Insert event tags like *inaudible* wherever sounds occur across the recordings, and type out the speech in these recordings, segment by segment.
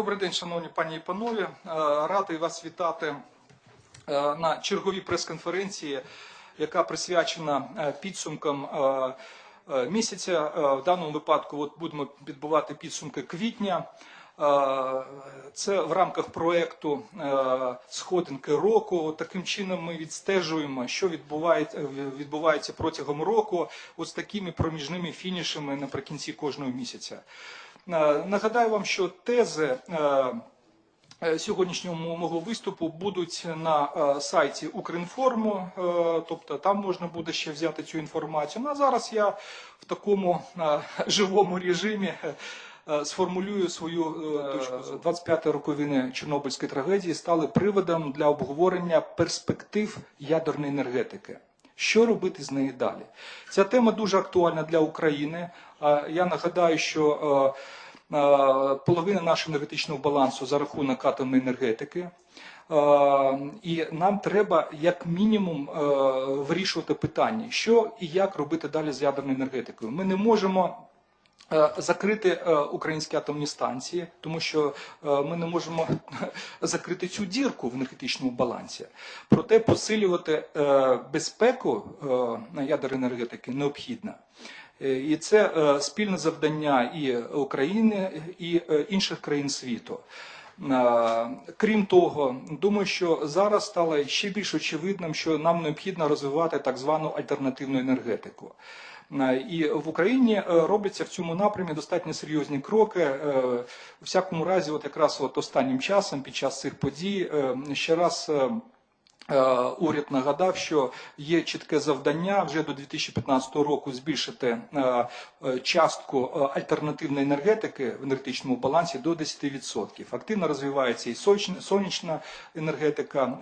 Добрий день, шановні пані і панове. Е, Радий вас вітати е, на черговій прес-конференції, яка присвячена е, підсумкам місяця. В даному випадку от будемо підбивати підсумки квітня. Це в рамках проекту сходинки року. Таким чином ми відстежуємо, що відбувається, відбувається протягом року, от з такими проміжними фінішами наприкінці кожного місяця. Е, Нагадаю вам, що тези е, е, сьогоднішнього мого виступу будуть на сайті Укрінформу, тобто там можна буде ще взяти цю інформацію. Ну а зараз я в такому живому режимі. Сформулюю свою точку зору. 25 роковини Чорнобильської трагедії стали приводом для обговорення перспектив ядерної енергетики. Що робити з нею далі? Ця тема дуже актуальна для України. Я нагадаю, що е, е, половина нашого енергетичного балансу за рахунок атомної енергетики. Е, І нам треба як мінімум е, вирішувати питання, що і як робити далі з ядерною енергетикою. Ми не можемо е, закрити е, українські атомні станції, тому що е, ми не можемо *laughs* закрити цю дірку в енергетичному балансі. Проте посилювати е, безпеку е, на ядерної енергетики необхідно. Е, І це е, спільне завдання і України, і е, інших країн світу. Е, Крім того, думаю, що зараз стало ще більш очевидним, що нам необхідно розвивати так звану альтернативну енергетику. Е, І в Україні е, робляться в цьому напрямі достатньо серйозні кроки. Е, У всякому разі, от якраз от останнім часом, під час цих подій, ще раз. Е, Уряд нагадав, що є чітке завдання вже до 2015 року збільшити е, е, частку альтернативної енергетики в енергетичному балансі до 10%. Активно розвивається і сонячна енергетика,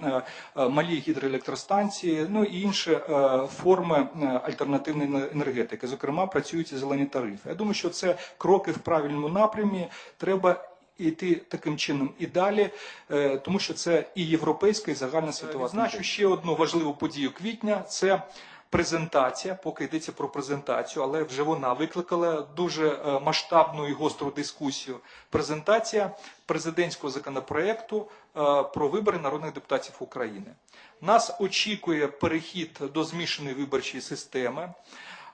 малі гідроелектростанції, ну і інші форми альтернативної енергетики. Зокрема, працюють зелені тарифи. Я думаю, що це кроки в правильному напрямі. Треба йти таким чином і далі, е, тому що це і європейська, і загальна світова. Відзначу ще одну важливу подію квітня. Це презентація, поки йдеться про презентацію, але вже вона викликала дуже е, масштабну і гостру дискусію. Презентація президентського законопроекту е, про вибори народних депутатів України. Нас очікує перехід до змішаної виборчої системи.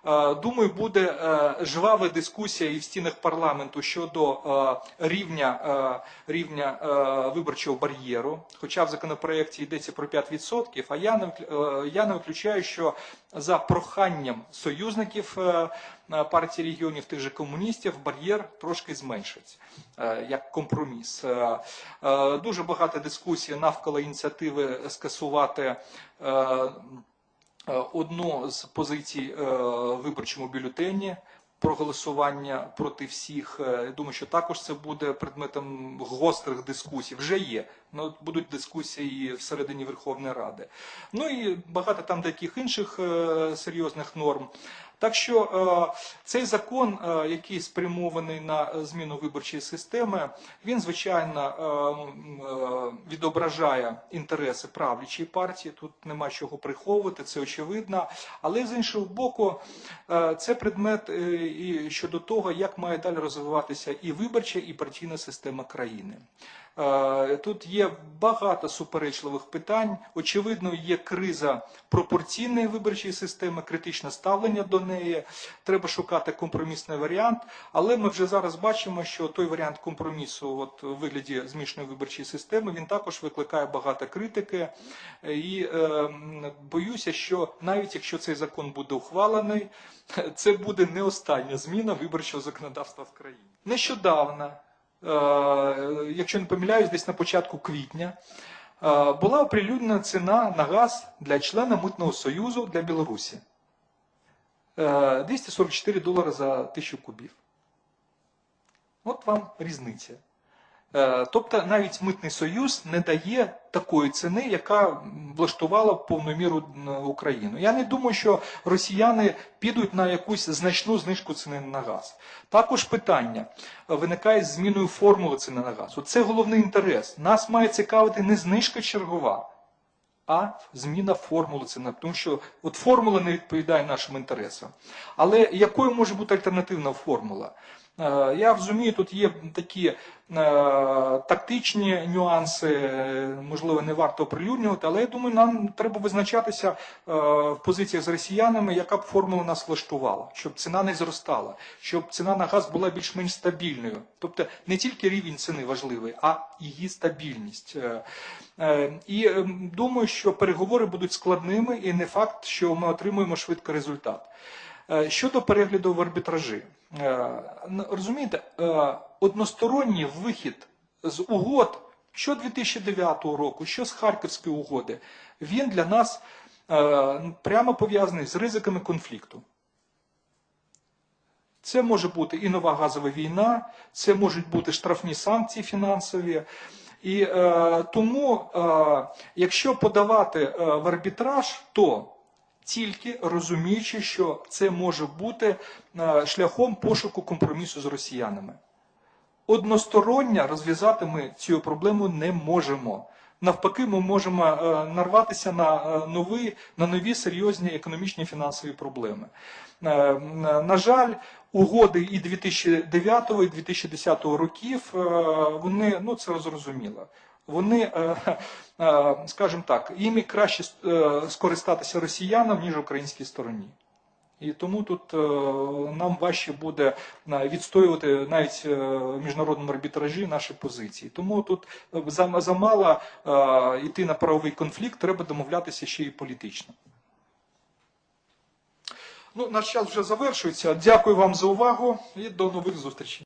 Е, Думаю, буде е, жвава дискусія і в стінах парламенту щодо е, рівня, рівня виборчого бар'єру. Хоча в законопроекті йдеться про 5%, а я не, я не виключаю, що за проханням союзників партії регіонів, тих же комуністів, бар'єр трошки зменшиться як компроміс. Дуже багато дискусій навколо ініціативи скасувати. Е, одну з позицій е, виборчому бюлетені про голосування проти всіх. Е, Я думаю, що також це буде предметом гострих дискусій. Вже є. Ну, будуть дискусії всередині Верховної Ради. Ну і багато там деяких інших серйозних норм. Так що е, цей закон, е, який спрямований на зміну виборчої системи, він звичайно е, е, відображає інтереси правлячої партії. Тут нема чого приховувати, це очевидно. Але з іншого боку, е, це предмет е, і щодо того, як має далі розвиватися і виборча, і партійна система країни. Е, Тут є багато суперечливих питань. Очевидно, є криза пропорційної виборчої системи, критичне ставлення до неї. Треба шукати компромісний варіант. Але ми вже зараз бачимо, що той варіант компромісу, от у вигляді змішаної виборчої системи, він також викликає багато критики. І е, боюся, що навіть якщо цей закон буде ухвалений, це буде не остання зміна виборчого законодавства в країні. Нещодавно якщо не помиляюсь, десь на початку квітня, е, була оприлюднена ціна на газ для члена Митного Союзу для Білорусі. Е, 244 долари за тисячу кубів. От вам різниця. Е, Тобто навіть Митний Союз не дає такої ціни, яка влаштувала б повну міру Україну. Я не думаю, що росіяни підуть на якусь значну знижку ціни на газ. Також питання виникає з зміною формули ціни на газ. Це головний інтерес. Нас має цікавити не знижка чергова, а зміна формули ціни. Тому що от формула не відповідає нашим інтересам. Але якою може бути альтернативна формула? Е, Я розумію, тут є такі е, тактичні нюанси, е, можливо, не варто оприлюднювати, але я думаю, нам треба визначатися в позиціях з росіянами, яка б формула нас влаштувала, щоб ціна не зростала, щоб ціна на газ була більш-менш стабільною. Тобто не тільки рівень ціни важливий, а її стабільність. І думаю, що переговори будуть складними, і не факт, що ми отримуємо швидко результат. Щодо перегляду в арбітражі, розумієте, е, односторонній вихід з угод, що 2009 року, що з Харківської угоди, він для нас е, прямо пов'язаний з ризиками конфлікту. Це може бути і нова газова війна, це можуть бути штрафні санкції фінансові. І е, тому, е, якщо подавати е, в арбітраж, то тільки розуміючи, що це може бути е, шляхом пошуку компромісу з росіянами. Односторонньо розв'язати ми цю проблему не можемо. Навпаки, ми можемо е, нарватися на е, нові, на нові серйозні економічні фінансові проблеми. На жаль, угоди і 2009, і 2010 років вони ну це зрозуміло. Вони, е, е, скажімо так, їм і краще е, скористатися росіянам, ніж українській стороні. І тому тут нам важче буде відстоювати навіть в міжнародному арбітражі наші позиції. Тому тут замало йти на правовий конфлікт, треба домовлятися ще й політично. Ну, наш час вже завершується. Дякую вам за увагу і до нових зустрічей.